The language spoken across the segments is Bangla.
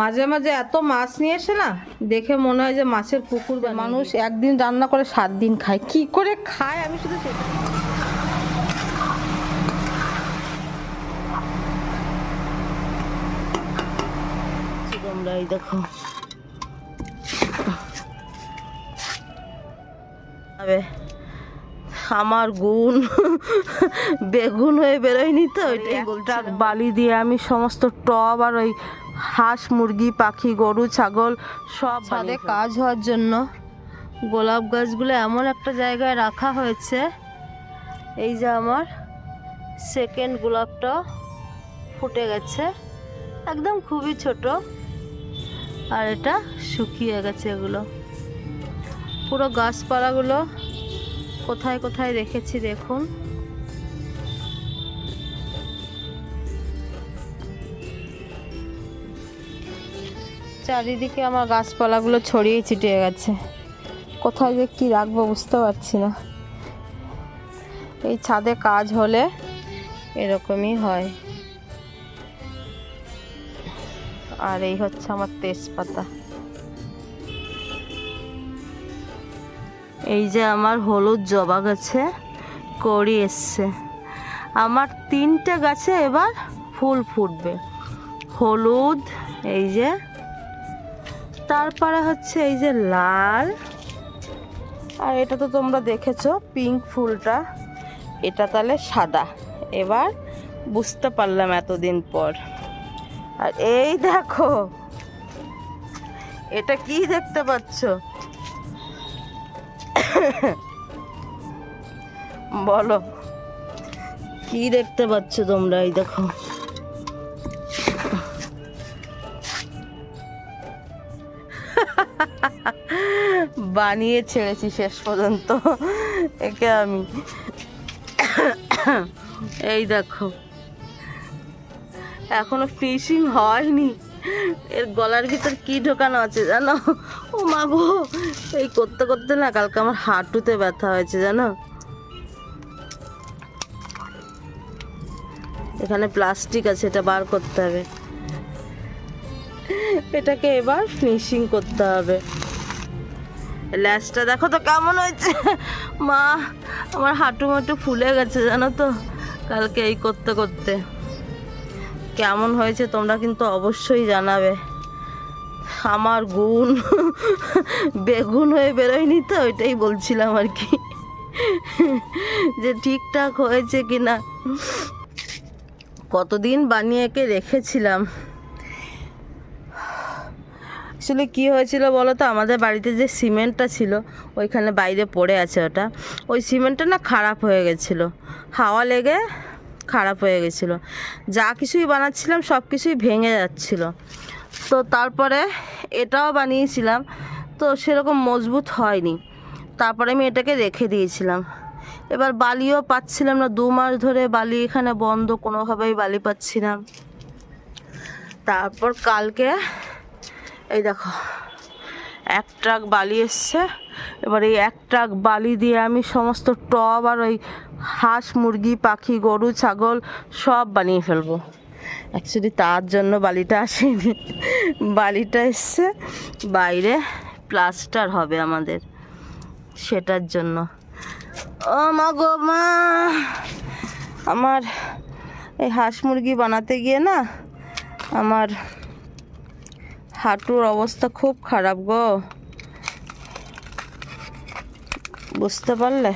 মাঝে মাঝে এত মাছ নিয়ে এসে না দেখে মনে হয় যে মাছের পুকুর মানুষ একদিন রান্না করে সাত দিন খায়। কি করে খায়? আমি শুধু সেটা তোমরা এই দেখো। আমার গুণ বেগুন হয়ে বেরোয়নি তো? ওইটাই বালি দিয়ে আমি সমস্ত টব আর ওই হাঁস মুরগি পাখি গরু ছাগল সব ছাদে কাজ হওয়ার জন্য গোলাপ গাছগুলো এমন একটা জায়গায় রাখা হয়েছে। এই যে আমার সেকেন্ড গোলাপটা ফুটে গেছে। একদম খুবই ছোট। আর এটা শুকিয়ে গেছে এগুলো। পুরো গাছপালাগুলো কোথায় কোথায় রেখেছি দেখুন। চারিদিকে আমার গাছপালাগুলো ছড়িয়ে ছিটিয়ে গেছে। কোথায় যে কি রাখব বুঝতে পারছি না। এই ছাদে কাজ হলে এরকমই হয়। আর এই হচ্ছে আমার তেজপাতা। এই যে আমার হলুদ জবা গাছে কড়ি এসছে। আমার তিনটে গাছে এবার ফুল ফুটবে। হলুদ, এই যে তারপরে হচ্ছে এই যে লাল। আর এটা তো তোমরা দেখেছ, পিঙ্ক ফুলটা। এটা তাহলে সাদা। এবার বুঝতে পারলাম এতদিন পর। আর এই দেখো, এটা কি দেখতে পাচ্ছ? বলো, কি দেখতে পাচ্ছ তোমরা এই দেখো? বানিয়ে ছেড়েছি শেষ পর্যন্ত। একে আমি। এই দেখো। এখনও ফিশিং হয়নি। এর গলার ভিতর কি ঢোকানো আছে জানো? ও মা গো, এই করতে করতে না কালকে আমার হাঁটুতে ব্যথা হয়েছে জানো? এখানে প্লাস্টিক আছে, এটা বার করতে হবে। এটাকে এবার ফিনিশিং করতে হবে। ল্যাসটা দেখো তো কেমন হয়েছে। মা, আমার হাঁটু মাটু ফুলে গেছে, জানো তো, কালকে এই করতে করতে। কেমন হয়েছে তোমরা কিন্তু অবশ্যই জানাবে। আমার গুণ, বেগুন হয়ে বেরোয়নি তো, ওইটাই বলছিলাম আর কি। যে ঠিকঠাক হয়েছে কি না কতদিন বানিয়ে একে রেখেছিলাম। আসলে কি হয়েছিল বলো তো আমাদের বাড়িতে যে সিমেন্টটা ছিল, ওইখানে বাইরে পড়ে আছে ওটা। ওই সিমেন্টটা না খারাপ হয়ে গেছিল। হাওয়া লেগে খারাপ হয়ে গেছিল। যা কিছুই বানাচ্ছিলাম, সব কিছুই ভেঙে যাচ্ছিল। তো তারপরে এটাও বানিয়েছিলাম। তো সেরকম মজবুত হয়নি। তারপরে আমি এটাকে রেখে দিয়েছিলাম। এবার বালিও পাচ্ছিলাম না। দু মাস ধরে বালি এখানে বন্ধ, কোনোভাবেই বালি পাচ্ছি না। তারপর কালকে এই দেখো, এক ট্রাক বালি এসছে। এবার এই এক ট্রাক বালি দিয়ে আমি সমস্ত টব আর ওই হাঁস, মুরগি, পাখি, গরু, ছাগল সব বানিয়ে ফেলব। অ্যাকচুয়ালি তার জন্য বালিটা আসেনি। বালিটা এসছে। বাইরে প্লাস্টার হবে আমাদের সেটার জন্য। ও মা গো মা! আমার এই হাঁস, মুরগি বানাতে গিয়ে না আমার হাঁটুর অবস্থা খুব খারাপ গো। বুঝতে পারলে?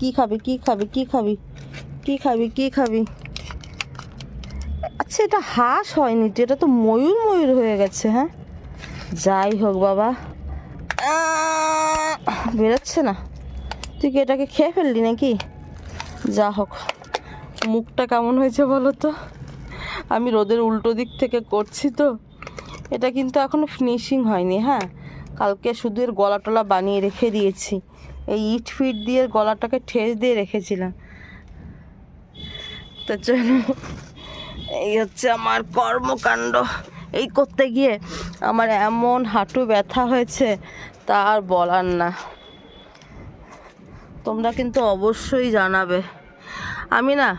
কী খাবি কী খাবি কী খাবি কী খাবি কী খাবি? আচ্ছা এটা হাঁস হয়নি তো, এটা তো ময়ূর ময়ূর হয়ে গেছে হ্যাঁ? যাই হোক বাবা। বেরোচ্ছে না। তুই কি এটাকে খেয়ে ফেললি নাকি? যা হোক, মুখটা কেমন হয়েছে বলো তো? আমি রোদের উল্টো দিক থেকে করছি তো। এটা কিন্তু এখনও ফিনিশিং হয়নি হ্যাঁ? কালকে শুধু এর গলা টলা বানিয়ে রেখে দিয়েছি। এই ইট ফিট দিয়ে গলাটাকে ঠেস দিয়ে রেখেছিলাম। তো চলো, এই হচ্ছে আমার কর্মকাণ্ড। এই করতে গিয়ে আমার এমন হাঁটু ব্যথা হয়েছে, তা আর বলার না। তোমরা কিন্তু অবশ্যই জানাবে। আমি না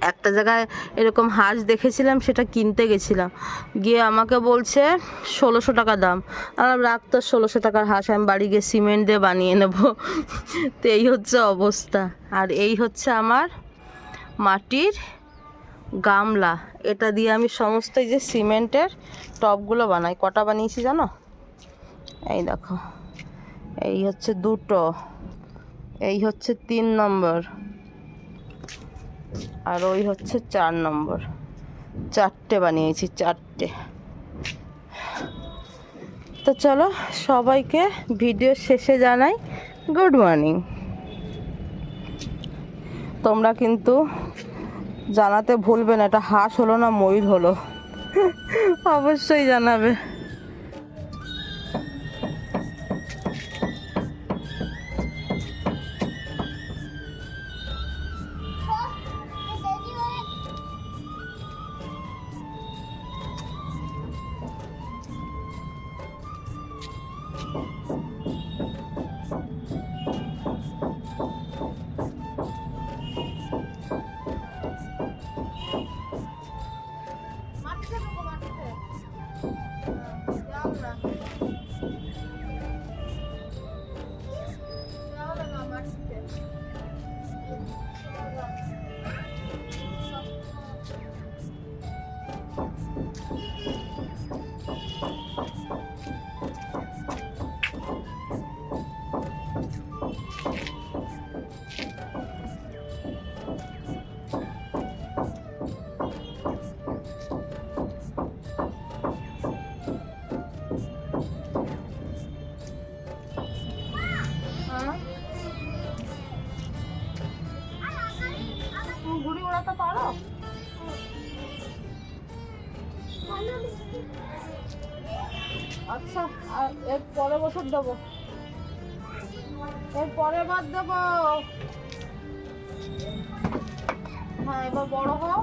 একটা জায়গায় এরকম হাঁস দেখেছিলাম, সেটা কিনতে গেছিলাম। গিয়ে আমাকে বলছে, ষোলোশো টাকা দাম। আর রাখ তো ষোলোশো টাকার হাঁস, আমি বাড়ি গিয়ে সিমেন্ট দিয়ে বানিয়ে নেব। তো এই হচ্ছে অবস্থা। আর এই হচ্ছে আমার মাটির গামলা। এটা দিয়ে আমি সমস্ত এই যে সিমেন্টের টবগুলো বানাই। কটা বানিয়েছি জানো? এই দেখো। এই হচ্ছে দুটো। এই হচ্ছে তিন নম্বর। আর ওই হচ্ছে চার নম্বর। চারটে বানিয়েছি, চারটে। তো চলো সবাইকে ভিডিও শেষে জানাই, গুড মর্নিং। তোমরা কিন্তু জানাতে ভুলবে না, এটা হাঁস হলো না, ময়ূর হলো। অবশ্যই জানাবে। Sekarang. আচ্ছা এর পরে বছর দেবো। এর পরের বার দেবো। হ্যাঁ এবার বড় হও।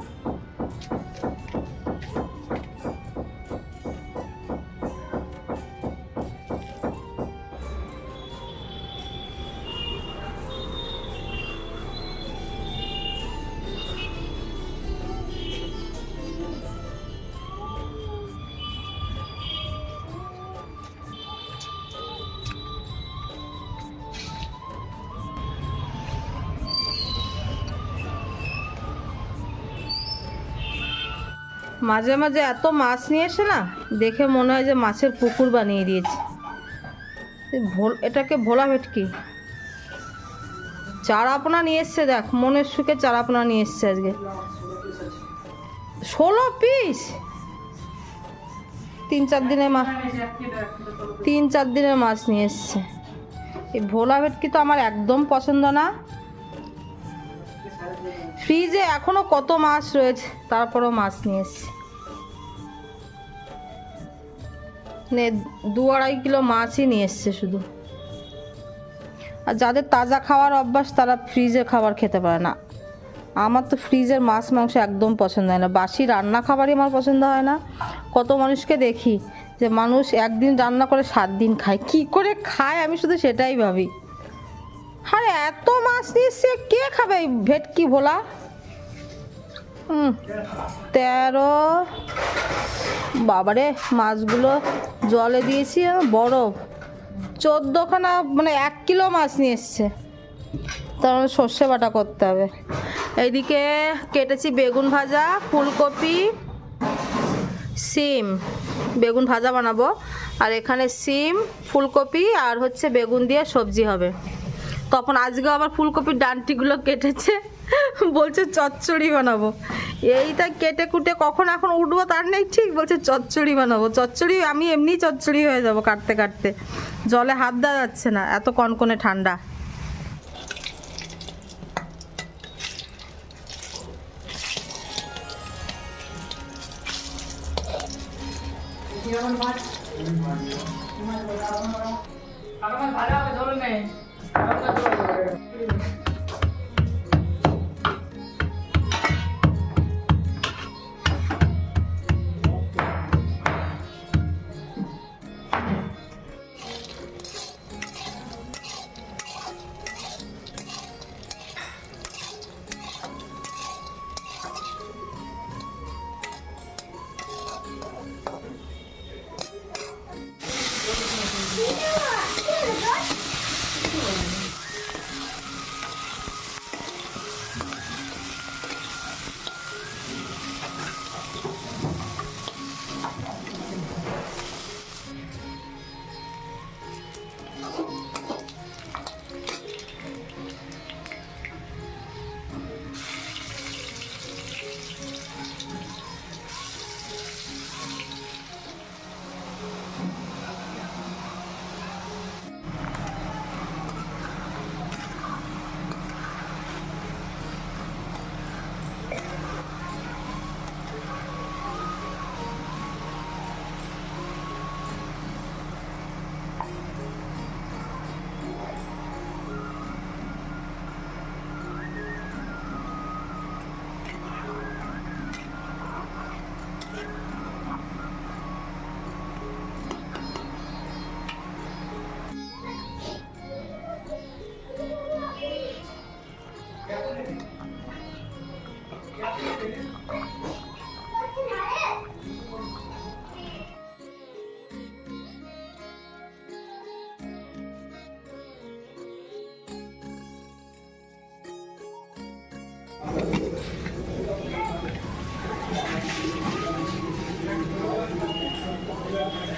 মাঝে মাঝে এত মাছ নিয়ে এসে না দেখে মনে হয় যে মাছের পুকুর বানিয়ে দিয়েছে। এটাকে ভোলা ভেটকি। চারাপোনা নিয়ে এসছে দেখ, মনের সুখে চারাপোনা নিয়ে এসছে আজকে। ষোলো পিস তিন চার দিনের মাছ তিন চার দিনের মাছ নিয়ে এসছে। এই ভোলা ভেটকি তো আমার একদম পছন্দ না। ফ্রিজে এখনও কত মাছ রয়েছে? তারপরেও মাছ নিয়ে এসছি। নে, দু আড়াই কিলো মাছই নিয়ে এসছে শুধু। আর যাদের তাজা খাওয়ার অভ্যাস, তারা ফ্রিজে খাবার খেতে পারে না। আমার তো ফ্রিজের মাছ, মাংস একদম পছন্দ হয় না। বাসি রান্না খাবারই আমার পছন্দ হয় না। কত মানুষকে দেখি যে মানুষ একদিন রান্না করে সাত দিন খায়। কি করে খায়? আমি শুধু সেটাই ভাবি। আরে এত মাছ এসছে কে খাবে ভেটকি ভোলা? তেরো। বাবারে, মাছগুলো জলে দিয়েছি বরফ চোদ্দোখানা মানে এক কিলো মাছ নিয়ে এসছে। তার মানে সর্ষে বাটা করতে হবে। এইদিকে কেটেছি বেগুন ভাজা, ফুলকপি, সিম। বেগুন ভাজা বানাবো। আর এখানে সিম, ফুলকপি, আর হচ্ছে বেগুন দিয়ে সবজি হবে। তখন আজকে আবার ফুলকপির ডান্টিগুলো কেটেছে। বলছে, চচ্চড়ি বানাবো। এইটা কেটে কুটে কখন এখন উঠবো তার নেই ঠিক, বলছে, চচ্চড়ি বানাবো। চচ্চড়ি, আমি এমনি চচ্চড়ি হয়ে যাব কাটতে কাটতে। জলে হাত দেওয়া যাচ্ছে না, এত কনকনে ঠান্ডা। Thank you.